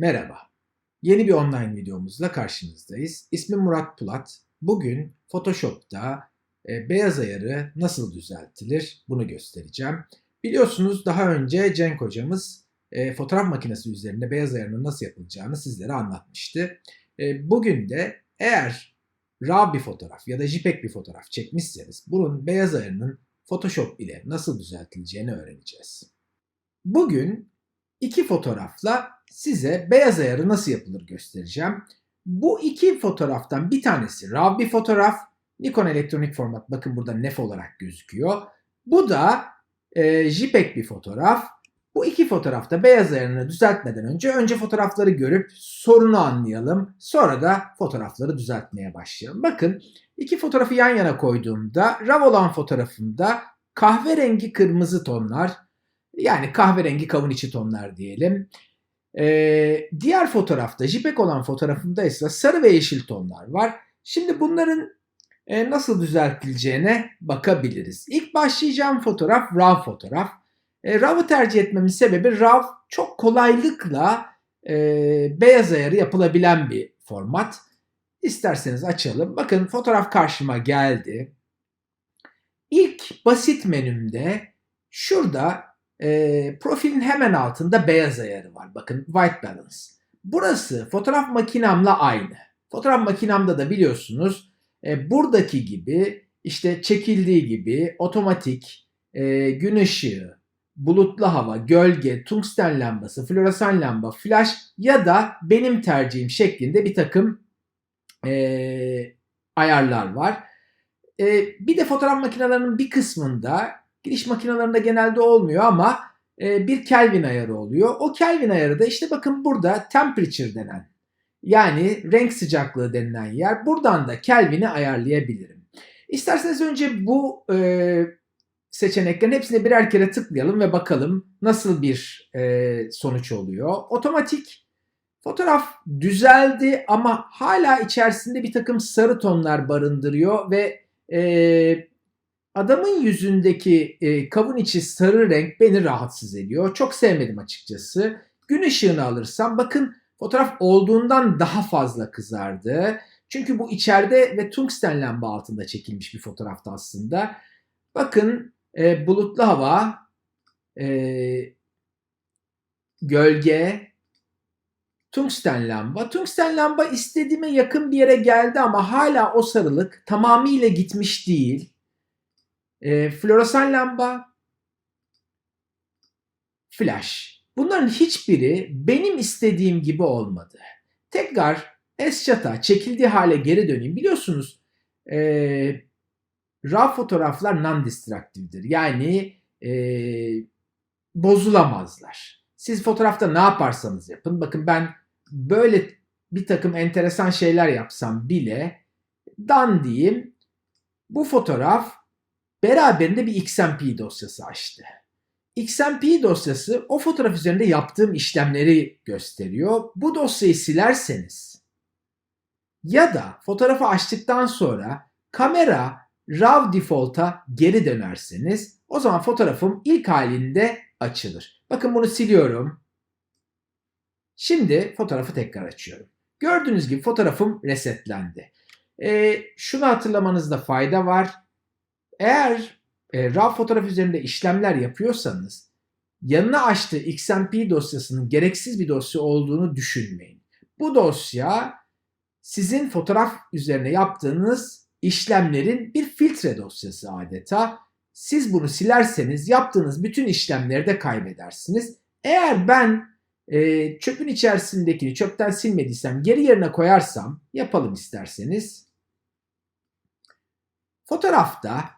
Merhaba. Yeni bir online videomuzla karşınızdayız. İsmim Murat Pulat. Bugün Photoshop'ta e, beyaz ayarı nasıl düzeltilir bunu göstereceğim. Biliyorsunuz daha önce Cenk hocamız e, fotoğraf makinesi üzerinde beyaz ayarının nasıl yapılacağını sizlere anlatmıştı. E, bugün de eğer RAW bir fotoğraf ya da JPEG bir fotoğraf çekmişseniz bunun beyaz ayarının Photoshop ile nasıl düzeltileceğini öğreneceğiz. Bugün iki fotoğrafla size beyaz ayarı nasıl yapılır göstereceğim. Bu iki fotoğraftan bir tanesi RAW bir fotoğraf. Nikon elektronik format bakın burada NEF olarak gözüküyor. Bu da e, JPEG bir fotoğraf. Bu iki fotoğrafta beyaz ayarını düzeltmeden önce önce fotoğrafları görüp sorunu anlayalım. Sonra da fotoğrafları düzeltmeye başlayalım. Bakın iki fotoğrafı yan yana koyduğumda RAW olan fotoğrafımda kahverengi kırmızı tonlar yani kahverengi kavun içi tonlar diyelim. Ee, diğer fotoğrafta JPEG olan fotoğrafımda ise sarı ve yeşil tonlar var. Şimdi bunların e, nasıl düzeltileceğine bakabiliriz. İlk başlayacağım fotoğraf RAW fotoğraf. E, RAW'ı tercih etmemin sebebi RAW çok kolaylıkla e, beyaz ayarı yapılabilen bir format. İsterseniz açalım. Bakın fotoğraf karşıma geldi. İlk basit menümde şurada e, profilin hemen altında beyaz ayarı var. Bakın white balance. Burası fotoğraf makinamla aynı. Fotoğraf makinamda da biliyorsunuz e, buradaki gibi işte çekildiği gibi otomatik e, gün ışığı, bulutlu hava, gölge, tungsten lambası, floresan lamba, flash ya da benim tercihim şeklinde bir takım e, ayarlar var. E, bir de fotoğraf makinelerinin bir kısmında giriş makinelerinde genelde olmuyor ama e, bir Kelvin ayarı oluyor. O Kelvin ayarı da işte bakın burada temperature denen yani renk sıcaklığı denilen yer. Buradan da Kelvin'i ayarlayabilirim. İsterseniz önce bu e, seçeneklerin hepsine birer kere tıklayalım ve bakalım nasıl bir e, sonuç oluyor. Otomatik fotoğraf düzeldi ama hala içerisinde bir takım sarı tonlar barındırıyor ve e, adamın yüzündeki e, kavun içi sarı renk beni rahatsız ediyor. Çok sevmedim açıkçası. Gün ışığını alırsam bakın fotoğraf olduğundan daha fazla kızardı. Çünkü bu içeride ve tungsten lamba altında çekilmiş bir fotoğraftı aslında. Bakın e, bulutlu hava, e, gölge, tungsten lamba. Tungsten lamba istediğime yakın bir yere geldi ama hala o sarılık tamamıyla gitmiş değil. E, floresan lamba, flash. Bunların hiçbiri benim istediğim gibi olmadı. Tekrar S-Chat'a çekildiği hale geri döneyim. Biliyorsunuz e, RAW fotoğraflar non-destructive'dir. Yani e, bozulamazlar. Siz fotoğrafta ne yaparsanız yapın. Bakın ben böyle bir takım enteresan şeyler yapsam bile dan diyeyim bu fotoğraf beraberinde bir XMP dosyası açtı. XMP dosyası o fotoğraf üzerinde yaptığım işlemleri gösteriyor. Bu dosyayı silerseniz ya da fotoğrafı açtıktan sonra kamera RAW default'a geri dönerseniz o zaman fotoğrafım ilk halinde açılır. Bakın bunu siliyorum. Şimdi fotoğrafı tekrar açıyorum. Gördüğünüz gibi fotoğrafım resetlendi. E, şunu hatırlamanızda fayda var. Eğer e, RAW fotoğraf üzerinde işlemler yapıyorsanız yanına açtığı XMP dosyasının gereksiz bir dosya olduğunu düşünmeyin. Bu dosya sizin fotoğraf üzerine yaptığınız işlemlerin bir filtre dosyası adeta. Siz bunu silerseniz yaptığınız bütün işlemleri de kaybedersiniz. Eğer ben e, çöpün içerisindekini çöpten silmediysem geri yerine koyarsam yapalım isterseniz. Fotoğrafta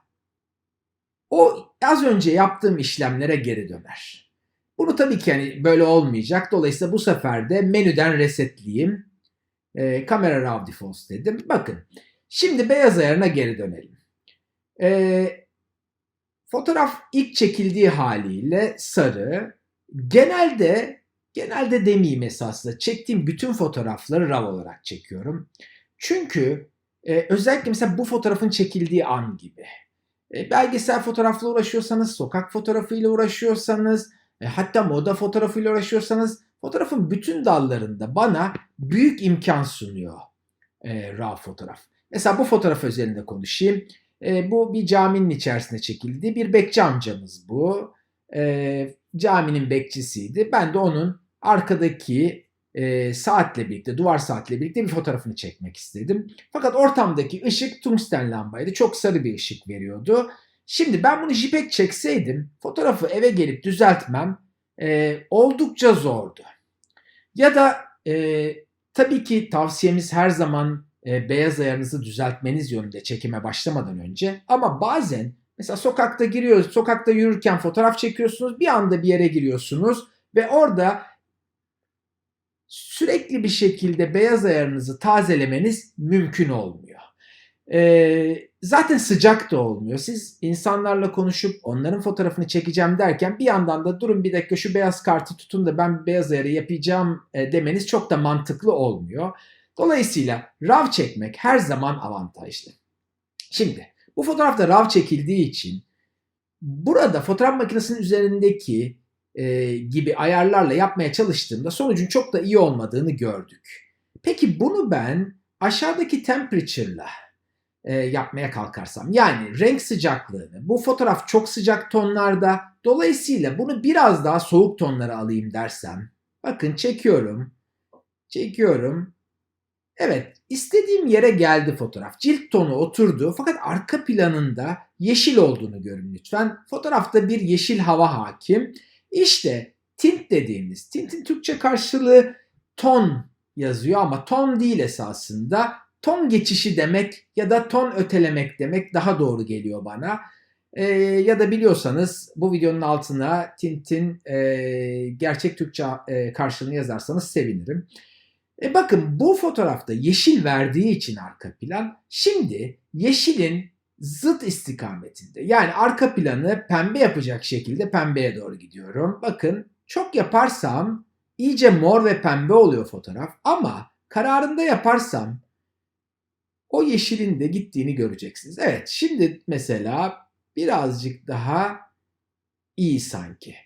o az önce yaptığım işlemlere geri döner. Bunu tabii ki hani böyle olmayacak. Dolayısıyla bu sefer de menüden resetleyeyim. E, kamera RAW defaults dedim. Bakın şimdi beyaz ayarına geri dönelim. E, fotoğraf ilk çekildiği haliyle sarı. Genelde genelde demeyeyim esasında çektiğim bütün fotoğrafları RAW olarak çekiyorum. Çünkü e, özellikle mesela bu fotoğrafın çekildiği an gibi. E, belgesel fotoğrafla uğraşıyorsanız, sokak fotoğrafıyla uğraşıyorsanız, e, hatta moda fotoğrafıyla uğraşıyorsanız fotoğrafın bütün dallarında bana büyük imkan sunuyor e, RAW fotoğraf. Mesela bu fotoğraf özelinde konuşayım. E, bu bir caminin içerisinde çekildi. Bir bekçi amcamız bu. E, caminin bekçisiydi. Ben de onun arkadaki e, saatle birlikte, duvar saatle birlikte bir fotoğrafını çekmek istedim. Fakat ortamdaki ışık tungsten lambaydı. Çok sarı bir ışık veriyordu. Şimdi ben bunu JPEG çekseydim fotoğrafı eve gelip düzeltmem e, oldukça zordu. Ya da e, tabii ki tavsiyemiz her zaman e, beyaz ayarınızı düzeltmeniz yönünde çekime başlamadan önce. Ama bazen mesela sokakta giriyoruz, sokakta yürürken fotoğraf çekiyorsunuz, bir anda bir yere giriyorsunuz ve orada sürekli bir şekilde beyaz ayarınızı tazelemeniz mümkün olmuyor. Ee, zaten sıcak da olmuyor. Siz insanlarla konuşup onların fotoğrafını çekeceğim derken bir yandan da durun bir dakika şu beyaz kartı tutun da ben beyaz ayarı yapacağım e, demeniz çok da mantıklı olmuyor. Dolayısıyla RAW çekmek her zaman avantajlı. Şimdi bu fotoğrafta RAW çekildiği için burada fotoğraf makinesinin üzerindeki e, gibi ayarlarla yapmaya çalıştığımda sonucun çok da iyi olmadığını gördük. Peki bunu ben aşağıdaki temperature'la e, yapmaya kalkarsam yani renk sıcaklığını bu fotoğraf çok sıcak tonlarda dolayısıyla bunu biraz daha soğuk tonlara alayım dersem bakın çekiyorum çekiyorum Evet, istediğim yere geldi fotoğraf. Cilt tonu oturdu fakat arka planında yeşil olduğunu görün lütfen. Fotoğrafta bir yeşil hava hakim. İşte tint dediğimiz, tintin Türkçe karşılığı ton yazıyor ama ton değil esasında. Ton geçişi demek ya da ton ötelemek demek daha doğru geliyor bana. Ee, ya da biliyorsanız bu videonun altına tintin e, gerçek Türkçe e, karşılığını yazarsanız sevinirim. E bakın bu fotoğrafta yeşil verdiği için arka plan şimdi yeşilin zıt istikametinde. Yani arka planı pembe yapacak şekilde pembeye doğru gidiyorum. Bakın çok yaparsam iyice mor ve pembe oluyor fotoğraf ama kararında yaparsam o yeşilin de gittiğini göreceksiniz. Evet şimdi mesela birazcık daha iyi sanki.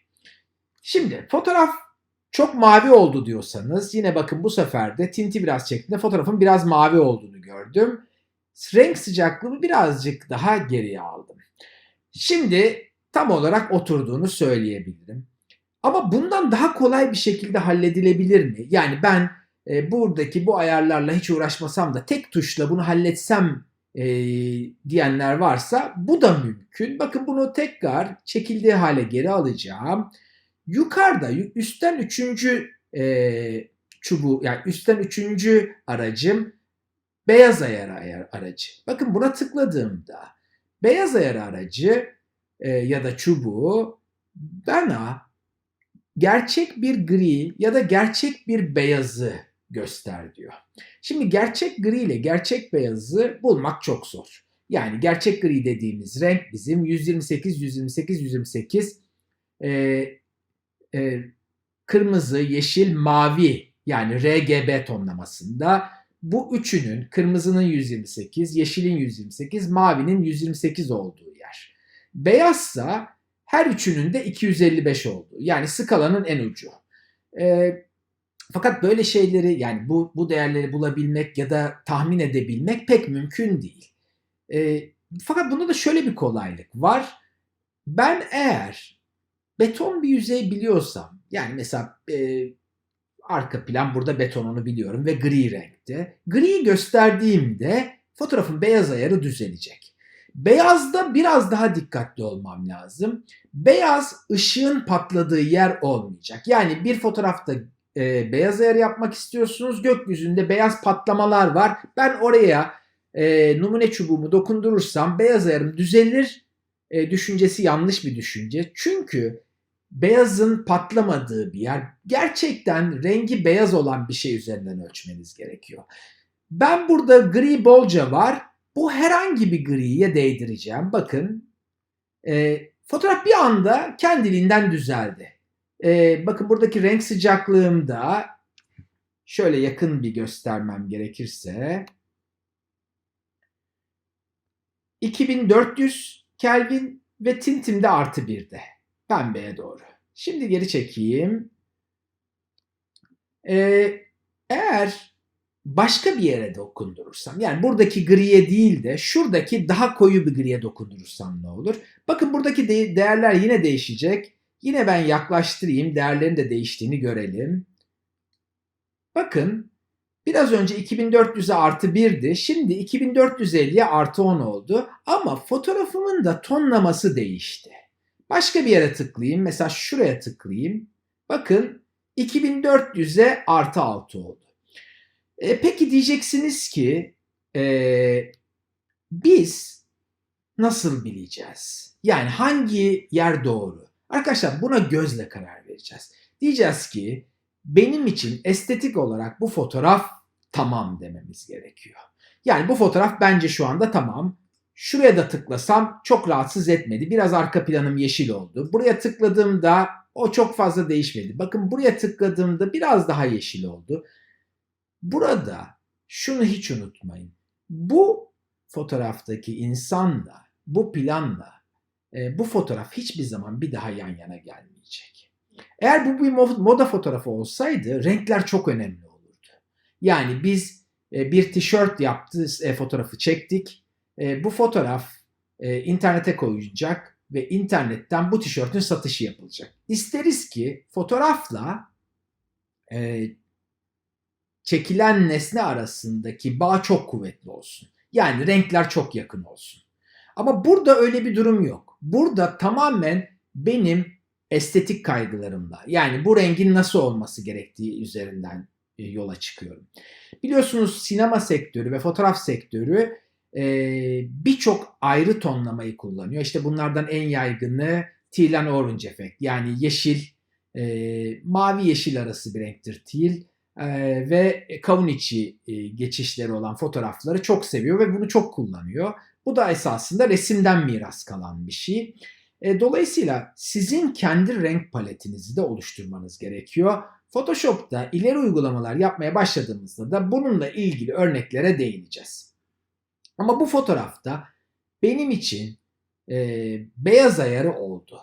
Şimdi fotoğraf çok mavi oldu diyorsanız yine bakın bu sefer de tinti biraz çektiğinde fotoğrafın biraz mavi olduğunu gördüm. Renk sıcaklığımı birazcık daha geriye aldım. Şimdi tam olarak oturduğunu söyleyebilirim. Ama bundan daha kolay bir şekilde halledilebilir mi? Yani ben e, buradaki bu ayarlarla hiç uğraşmasam da tek tuşla bunu halletsem e, diyenler varsa bu da mümkün. Bakın bunu tekrar çekildiği hale geri alacağım. Yukarıda üstten üçüncü e, çubuğu yani üstten üçüncü aracım beyaz ayar, aracı. Bakın buna tıkladığımda beyaz ayar aracı e, ya da çubuğu bana gerçek bir gri ya da gerçek bir beyazı göster diyor. Şimdi gerçek gri ile gerçek beyazı bulmak çok zor. Yani gerçek gri dediğimiz renk bizim 128, 128, 128 e, e, kırmızı, yeşil, mavi yani RGB tonlamasında bu üçünün kırmızının 128, yeşilin 128, mavinin 128 olduğu yer. Beyazsa her üçünün de 255 olduğu. Yani skalanın en ucu. E, fakat böyle şeyleri yani bu, bu değerleri bulabilmek ya da tahmin edebilmek pek mümkün değil. E, fakat bunda da şöyle bir kolaylık var. Ben eğer beton bir yüzey biliyorsam yani mesela e, arka plan burada betonunu biliyorum ve gri renkte. Griyi gösterdiğimde fotoğrafın beyaz ayarı düzelecek. Beyazda biraz daha dikkatli olmam lazım. Beyaz ışığın patladığı yer olmayacak. Yani bir fotoğrafta e, beyaz ayar yapmak istiyorsunuz. Gökyüzünde beyaz patlamalar var. Ben oraya e, numune çubuğumu dokundurursam beyaz ayarım düzelir. E, düşüncesi yanlış bir düşünce. Çünkü beyazın patlamadığı bir yer. Gerçekten rengi beyaz olan bir şey üzerinden ölçmeniz gerekiyor. Ben burada gri bolca var. Bu herhangi bir griye değdireceğim. Bakın e, fotoğraf bir anda kendiliğinden düzeldi. E, bakın buradaki renk sıcaklığımda şöyle yakın bir göstermem gerekirse 2400 Kelvin ve tintimde artı birde pembeye doğru. Şimdi geri çekeyim. Ee, eğer başka bir yere dokundurursam yani buradaki griye değil de şuradaki daha koyu bir griye dokundurursam ne olur? Bakın buradaki de- değerler yine değişecek. Yine ben yaklaştırayım değerlerin de değiştiğini görelim. Bakın biraz önce 2400'e artı 1'di. Şimdi 2450'ye artı 10 oldu. Ama fotoğrafımın da tonlaması değişti. Başka bir yere tıklayayım. Mesela şuraya tıklayayım. Bakın 2400'e artı 6 oldu. E, peki diyeceksiniz ki e, biz nasıl bileceğiz? Yani hangi yer doğru? Arkadaşlar buna gözle karar vereceğiz. Diyeceğiz ki benim için estetik olarak bu fotoğraf tamam dememiz gerekiyor. Yani bu fotoğraf bence şu anda tamam. Şuraya da tıklasam çok rahatsız etmedi. Biraz arka planım yeşil oldu. Buraya tıkladığımda o çok fazla değişmedi. Bakın buraya tıkladığımda biraz daha yeşil oldu. Burada şunu hiç unutmayın. Bu fotoğraftaki insanla, bu planla e, bu fotoğraf hiçbir zaman bir daha yan yana gelmeyecek. Eğer bu bir mo- moda fotoğrafı olsaydı renkler çok önemli olurdu. Yani biz e, bir tişört yaptı, e, fotoğrafı çektik. E, bu fotoğraf e, internete koyulacak ve internetten bu tişörtün satışı yapılacak. İsteriz ki fotoğrafla e, çekilen nesne arasındaki bağ çok kuvvetli olsun. Yani renkler çok yakın olsun. Ama burada öyle bir durum yok. Burada tamamen benim estetik kaygılarımla yani bu rengin nasıl olması gerektiği üzerinden e, yola çıkıyorum. Biliyorsunuz sinema sektörü ve fotoğraf sektörü e, birçok ayrı tonlamayı kullanıyor. İşte bunlardan en yaygını teal and orange efekt. Yani yeşil, e, mavi yeşil arası bir renktir teal e, ve kavun içi e, geçişleri olan fotoğrafları çok seviyor ve bunu çok kullanıyor. Bu da esasında resimden miras kalan bir şey. E, dolayısıyla sizin kendi renk paletinizi de oluşturmanız gerekiyor. Photoshop'ta ileri uygulamalar yapmaya başladığımızda da bununla ilgili örneklere değineceğiz. Ama bu fotoğrafta benim için e, beyaz ayarı oldu.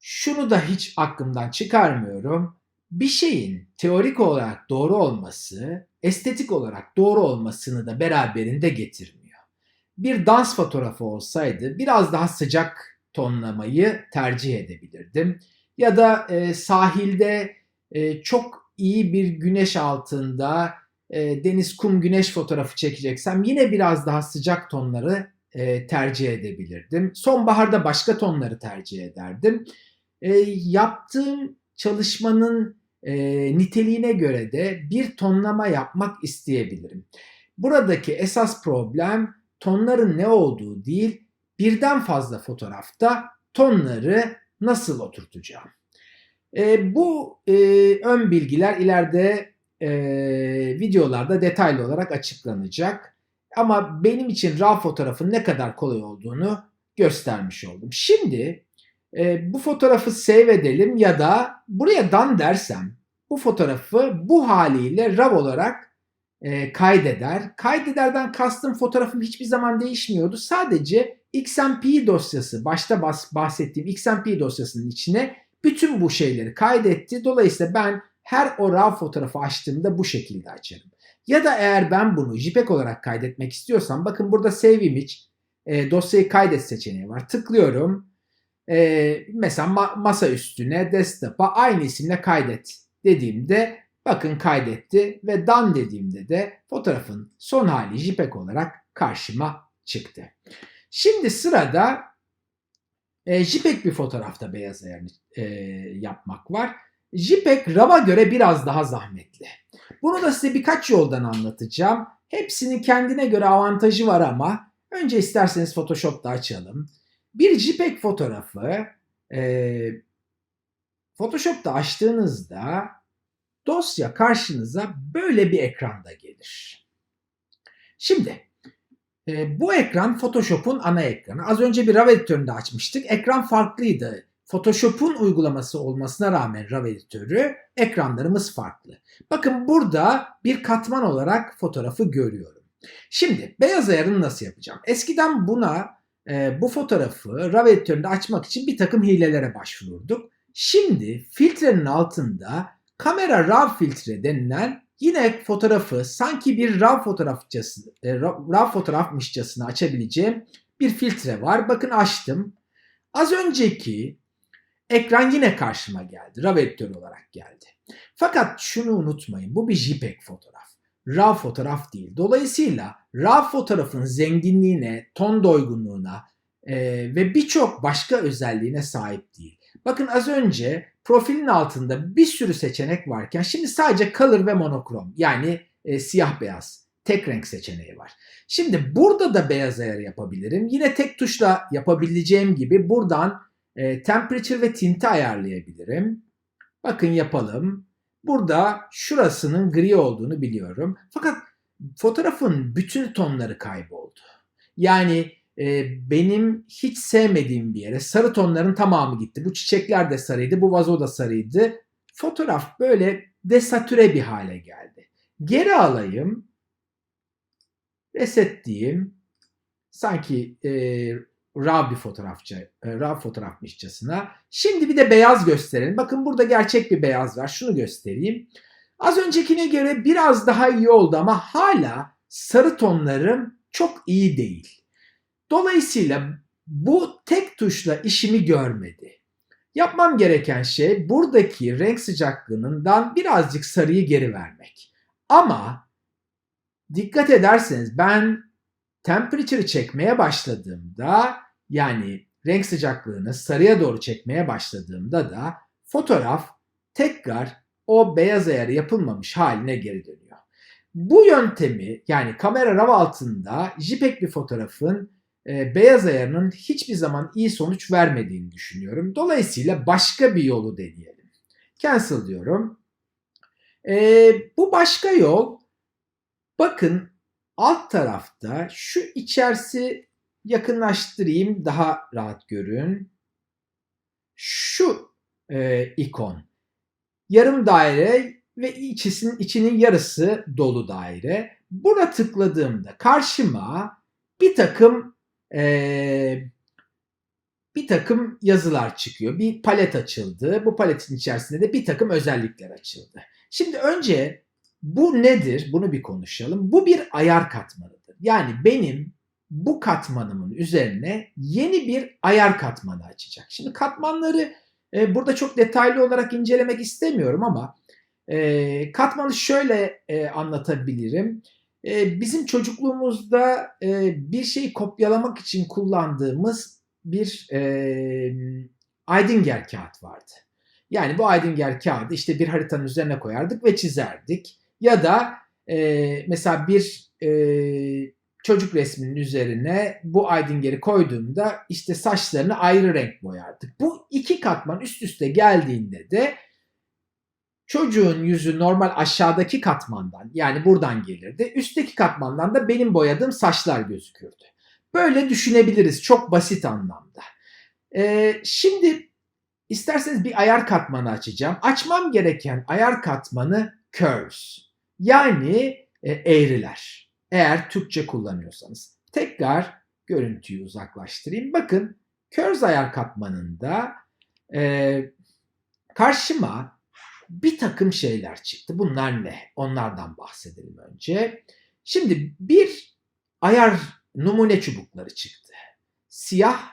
Şunu da hiç aklımdan çıkarmıyorum. Bir şeyin teorik olarak doğru olması, estetik olarak doğru olmasını da beraberinde getirmiyor. Bir dans fotoğrafı olsaydı biraz daha sıcak tonlamayı tercih edebilirdim. Ya da e, sahilde e, çok iyi bir güneş altında e, deniz, kum, güneş fotoğrafı çekeceksem yine biraz daha sıcak tonları e, tercih edebilirdim. Sonbaharda başka tonları tercih ederdim. E, yaptığım çalışmanın e, niteliğine göre de bir tonlama yapmak isteyebilirim. Buradaki esas problem tonların ne olduğu değil, birden fazla fotoğrafta tonları nasıl oturtacağım. E, bu e, ön bilgiler ileride e, videolarda detaylı olarak açıklanacak. Ama benim için RAW fotoğrafın ne kadar kolay olduğunu göstermiş oldum. Şimdi e, bu fotoğrafı save edelim ya da buraya done dersem bu fotoğrafı bu haliyle RAW olarak e, kaydeder. Kaydederden kastım fotoğrafım hiçbir zaman değişmiyordu. Sadece XMP dosyası, başta bahsettiğim XMP dosyasının içine bütün bu şeyleri kaydetti. Dolayısıyla ben her o RAW fotoğrafı açtığımda bu şekilde açarım. Ya da eğer ben bunu JPEG olarak kaydetmek istiyorsam bakın burada Save Image e, dosyayı kaydet seçeneği var. Tıklıyorum. E, mesela ma- masa üstüne desktop'a aynı isimle kaydet dediğimde bakın kaydetti ve done dediğimde de fotoğrafın son hali JPEG olarak karşıma çıktı. Şimdi sırada e, JPEG bir fotoğrafta beyaz ayarını e, yapmak var. JPEG RAW'a göre biraz daha zahmetli. Bunu da size birkaç yoldan anlatacağım. Hepsinin kendine göre avantajı var ama önce isterseniz Photoshop'ta açalım. Bir JPEG fotoğrafı e, Photoshop'ta açtığınızda dosya karşınıza böyle bir ekranda gelir. Şimdi e, bu ekran Photoshop'un ana ekranı. Az önce bir RAW editöründe açmıştık. Ekran farklıydı. Photoshop'un uygulaması olmasına rağmen RAW editörü ekranlarımız farklı. Bakın burada bir katman olarak fotoğrafı görüyorum. Şimdi beyaz ayarını nasıl yapacağım? Eskiden buna e, bu fotoğrafı RAW editöründe açmak için bir takım hilelere başvururduk. Şimdi filtrenin altında kamera RAW filtre denilen yine fotoğrafı sanki bir RAW fotoğrafçası, e, RAW fotoğrafmışçasına açabileceğim bir filtre var. Bakın açtım. Az önceki ekran yine karşıma geldi. RAW editörü olarak geldi. Fakat şunu unutmayın. Bu bir JPEG fotoğraf. RAW fotoğraf değil. Dolayısıyla RAW fotoğrafın zenginliğine, ton doygunluğuna e, ve birçok başka özelliğine sahip değil. Bakın az önce profilin altında bir sürü seçenek varken şimdi sadece color ve monokrom yani e, siyah beyaz tek renk seçeneği var. Şimdi burada da beyaz ayar yapabilirim. Yine tek tuşla yapabileceğim gibi buradan e, temperature ve tinti ayarlayabilirim. Bakın yapalım. Burada şurasının gri olduğunu biliyorum. Fakat fotoğrafın bütün tonları kayboldu. Yani e, benim hiç sevmediğim bir yere sarı tonların tamamı gitti. Bu çiçekler de sarıydı, bu vazo da sarıydı. Fotoğraf böyle desatüre bir hale geldi. Geri alayım. Reset diyeyim. Sanki e, RAW bir fotoğrafçı, e, RAW fotoğrafmışçasına. Şimdi bir de beyaz gösterelim. Bakın burada gerçek bir beyaz var. Şunu göstereyim. Az öncekine göre biraz daha iyi oldu ama hala sarı tonlarım çok iyi değil. Dolayısıyla bu tek tuşla işimi görmedi. Yapmam gereken şey buradaki renk sıcaklığından birazcık sarıyı geri vermek. Ama dikkat ederseniz ben temperature'ı çekmeye başladığımda yani renk sıcaklığını sarıya doğru çekmeye başladığımda da fotoğraf tekrar o beyaz ayarı yapılmamış haline geri dönüyor. Bu yöntemi yani kamera RAW altında JPEG bir fotoğrafın e, beyaz ayarının hiçbir zaman iyi sonuç vermediğini düşünüyorum. Dolayısıyla başka bir yolu deneyelim. Cancel diyorum. E, bu başka yol bakın alt tarafta şu içerisi yakınlaştırayım daha rahat görün. Şu e, ikon yarım daire ve içisinin içinin yarısı dolu daire. Buna tıkladığımda karşıma bir takım e, bir takım yazılar çıkıyor. Bir palet açıldı. Bu paletin içerisinde de bir takım özellikler açıldı. Şimdi önce bu nedir? Bunu bir konuşalım. Bu bir ayar katmanıdır. Yani benim bu katmanımın üzerine yeni bir ayar katmanı açacak. Şimdi katmanları e, burada çok detaylı olarak incelemek istemiyorum ama e, katmanı şöyle e, anlatabilirim. E, bizim çocukluğumuzda e, bir şeyi kopyalamak için kullandığımız bir e, Aydinger kağıt vardı. Yani bu Aydinger kağıdı işte bir haritanın üzerine koyardık ve çizerdik. Ya da e, mesela bir e, çocuk resminin üzerine bu Aydinger'i koyduğumda işte saçlarını ayrı renk boyardık. Bu iki katman üst üste geldiğinde de çocuğun yüzü normal aşağıdaki katmandan yani buradan gelirdi. Üstteki katmandan da benim boyadığım saçlar gözükürdü. Böyle düşünebiliriz çok basit anlamda. Ee, şimdi isterseniz bir ayar katmanı açacağım. Açmam gereken ayar katmanı curves yani e, eğriler. Eğer Türkçe kullanıyorsanız. Tekrar görüntüyü uzaklaştırayım. Bakın curves ayar katmanında e, karşıma bir takım şeyler çıktı. Bunlar ne? Onlardan bahsedelim önce. Şimdi bir ayar numune çubukları çıktı. Siyah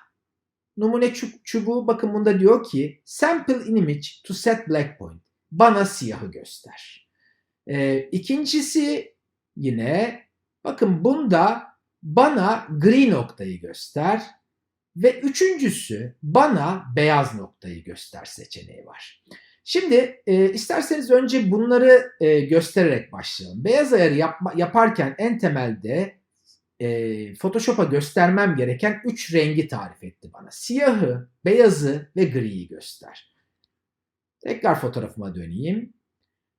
numune çubuğu bakın bunda diyor ki sample in image to set black point. Bana siyahı göster. Ee, ikincisi yine bakın bunda bana gri noktayı göster ve üçüncüsü bana beyaz noktayı göster seçeneği var. Şimdi e, isterseniz önce bunları e, göstererek başlayalım. Beyaz ayarı yapma, yaparken en temelde e, Photoshop'a göstermem gereken 3 rengi tarif etti bana. Siyahı, beyazı ve griyi göster. Tekrar fotoğrafıma döneyim.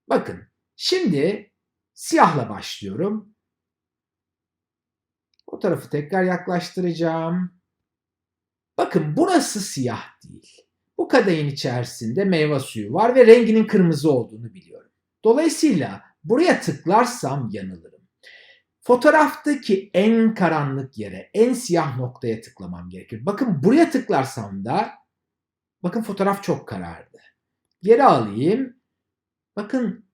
Bakın şimdi siyahla başlıyorum. Fotoğrafı tekrar yaklaştıracağım. Bakın burası siyah değil. Bu kadehin içerisinde meyve suyu var ve renginin kırmızı olduğunu biliyorum. Dolayısıyla buraya tıklarsam yanılırım. Fotoğraftaki en karanlık yere, en siyah noktaya tıklamam gerekir. Bakın buraya tıklarsam da bakın fotoğraf çok karardı. Geri alayım. Bakın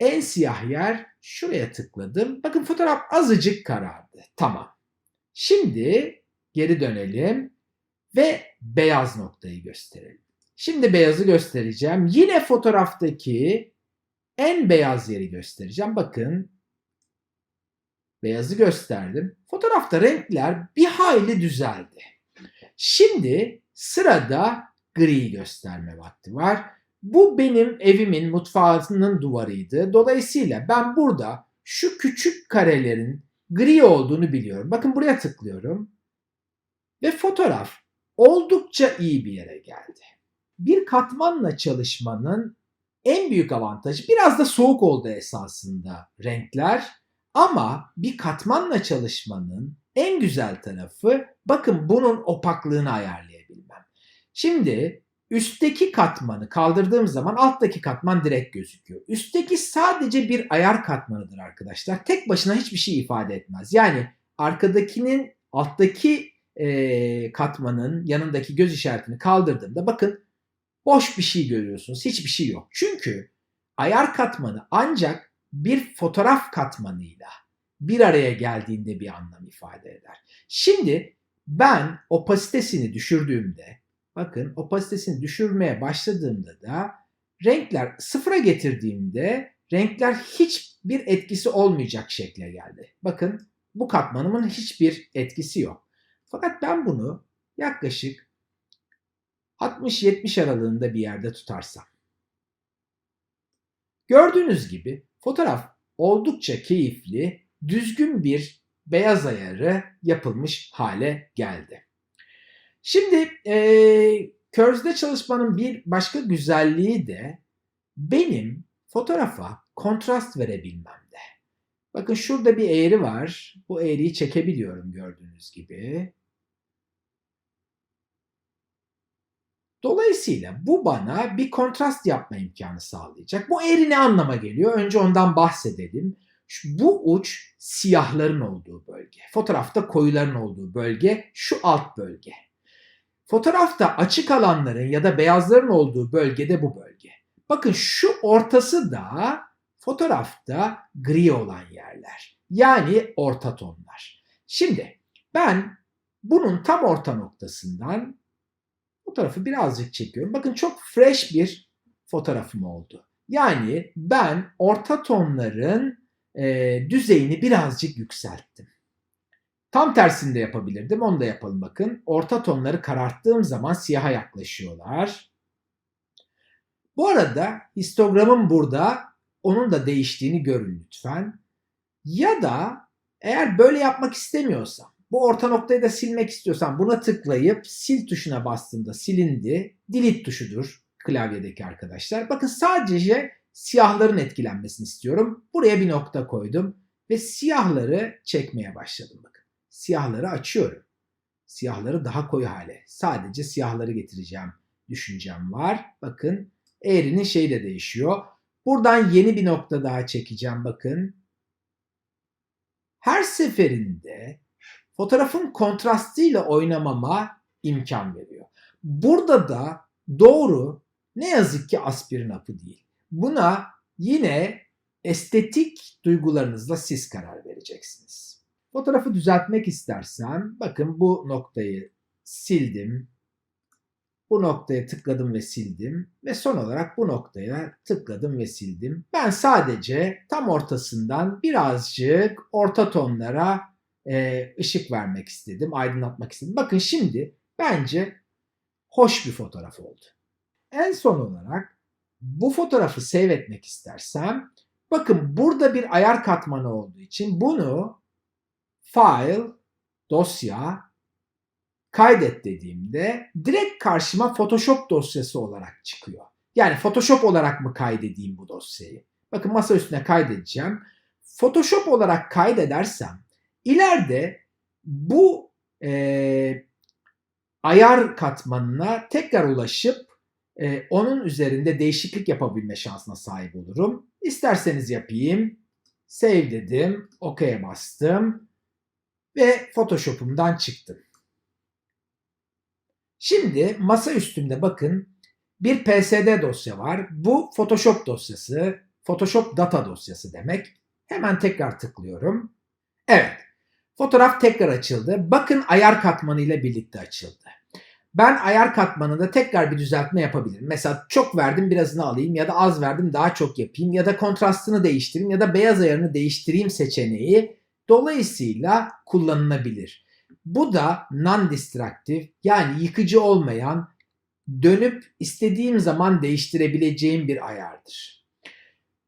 en siyah yer şuraya tıkladım. Bakın fotoğraf azıcık karardı. Tamam. Şimdi geri dönelim ve beyaz noktayı gösterelim. Şimdi beyazı göstereceğim. Yine fotoğraftaki en beyaz yeri göstereceğim. Bakın beyazı gösterdim. Fotoğrafta renkler bir hayli düzeldi. Şimdi sırada gri gösterme vakti var. Bu benim evimin mutfağının duvarıydı. Dolayısıyla ben burada şu küçük karelerin gri olduğunu biliyorum. Bakın buraya tıklıyorum. Ve fotoğraf oldukça iyi bir yere geldi. Bir katmanla çalışmanın en büyük avantajı biraz da soğuk oldu esasında renkler. Ama bir katmanla çalışmanın en güzel tarafı bakın bunun opaklığını ayarlayabilmem. Şimdi üstteki katmanı kaldırdığım zaman alttaki katman direkt gözüküyor. Üstteki sadece bir ayar katmanıdır arkadaşlar. Tek başına hiçbir şey ifade etmez. Yani arkadakinin alttaki e, katmanın yanındaki göz işaretini kaldırdığımda bakın boş bir şey görüyorsunuz. Hiçbir şey yok. Çünkü ayar katmanı ancak bir fotoğraf katmanıyla bir araya geldiğinde bir anlam ifade eder. Şimdi ben opasitesini düşürdüğümde bakın opasitesini düşürmeye başladığımda da renkler sıfıra getirdiğimde renkler hiçbir etkisi olmayacak şekle geldi. Bakın bu katmanımın hiçbir etkisi yok. Fakat ben bunu yaklaşık 60-70 aralığında bir yerde tutarsam. Gördüğünüz gibi fotoğraf oldukça keyifli, düzgün bir beyaz ayarı yapılmış hale geldi. Şimdi e, Curve'de çalışmanın bir başka güzelliği de benim fotoğrafa kontrast verebilmemde. Bakın şurada bir eğri var. Bu eğriyi çekebiliyorum gördüğünüz gibi. Dolayısıyla bu bana bir kontrast yapma imkanı sağlayacak. Bu eğri ne anlama geliyor? Önce ondan bahsedelim. Şu, bu uç siyahların olduğu bölge. Fotoğrafta koyuların olduğu bölge şu alt bölge. Fotoğrafta açık alanların ya da beyazların olduğu bölgede bu bölge. Bakın şu ortası da fotoğrafta gri olan yerler. Yani orta tonlar. Şimdi ben bunun tam orta noktasından fotoğrafı birazcık çekiyorum. Bakın çok fresh bir fotoğrafım oldu. Yani ben orta tonların e, düzeyini birazcık yükselttim. Tam tersini de yapabilirdim. Onu da yapalım bakın. Orta tonları kararttığım zaman siyaha yaklaşıyorlar. Bu arada histogramın burada onun da değiştiğini görün lütfen. Ya da eğer böyle yapmak istemiyorsam bu orta noktayı da silmek istiyorsam buna tıklayıp sil tuşuna bastığımda silindi. Delete tuşudur klavyedeki arkadaşlar. Bakın sadece siyahların etkilenmesini istiyorum. Buraya bir nokta koydum ve siyahları çekmeye başladım bakın. Siyahları açıyorum. Siyahları daha koyu hale. Sadece siyahları getireceğim düşüncem var. Bakın eğrinin şeyi de değişiyor. Buradan yeni bir nokta daha çekeceğim bakın. Her seferinde fotoğrafın kontrastıyla oynamama imkan veriyor. Burada da doğru ne yazık ki aspirin hapı değil. Buna yine estetik duygularınızla siz karar vereceksiniz. Fotoğrafı düzeltmek istersem bakın bu noktayı sildim. Bu noktaya tıkladım ve sildim ve son olarak bu noktaya tıkladım ve sildim. Ben sadece tam ortasından birazcık orta tonlara e, ışık vermek istedim, aydınlatmak istedim. Bakın şimdi bence hoş bir fotoğraf oldu. En son olarak bu fotoğrafı save etmek istersem bakın burada bir ayar katmanı olduğu için bunu file, dosya, kaydet dediğimde direkt karşıma Photoshop dosyası olarak çıkıyor. Yani Photoshop olarak mı kaydedeyim bu dosyayı? Bakın masa üstüne kaydedeceğim. Photoshop olarak kaydedersem ileride bu e, ayar katmanına tekrar ulaşıp e, onun üzerinde değişiklik yapabilme şansına sahip olurum. İsterseniz yapayım. Save dedim. OK'ye bastım. Ve Photoshop'umdan çıktım. Şimdi masa üstünde bakın bir PSD dosya var. Bu Photoshop dosyası. Photoshop data dosyası demek. Hemen tekrar tıklıyorum. Evet. Fotoğraf tekrar açıldı. Bakın ayar katmanı ile birlikte açıldı. Ben ayar katmanında tekrar bir düzeltme yapabilirim. Mesela çok verdim birazını alayım ya da az verdim daha çok yapayım ya da kontrastını değiştireyim ya da beyaz ayarını değiştireyim seçeneği dolayısıyla kullanılabilir. Bu da non-destructive yani yıkıcı olmayan dönüp istediğim zaman değiştirebileceğim bir ayardır.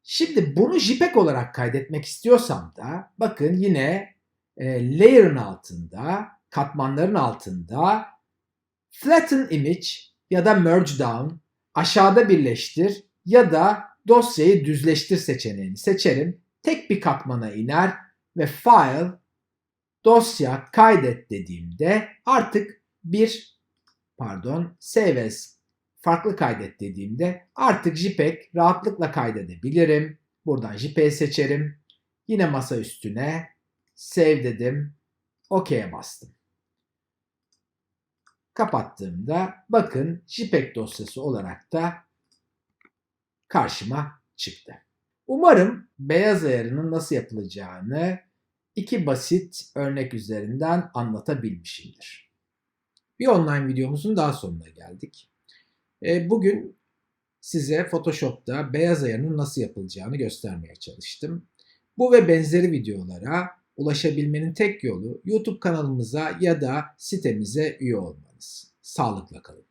Şimdi bunu JPEG olarak kaydetmek istiyorsam da bakın yine e, layer'ın altında, katmanların altında flatten image ya da merge down, aşağıda birleştir ya da dosyayı düzleştir seçeneğini seçerim. Tek bir katmana iner ve file dosya kaydet dediğimde artık bir pardon save as farklı kaydet dediğimde artık JPEG rahatlıkla kaydedebilirim. Buradan JPEG seçerim. Yine masa üstüne save dedim. OK'ye bastım. Kapattığımda bakın JPEG dosyası olarak da karşıma çıktı. Umarım beyaz ayarının nasıl yapılacağını iki basit örnek üzerinden anlatabilmişimdir. Bir online videomuzun daha sonuna geldik. E, bugün size Photoshop'ta beyaz ayarının nasıl yapılacağını göstermeye çalıştım. Bu ve benzeri videolara ulaşabilmenin tek yolu YouTube kanalımıza ya da sitemize üye olmanız. Sağlıkla kalın.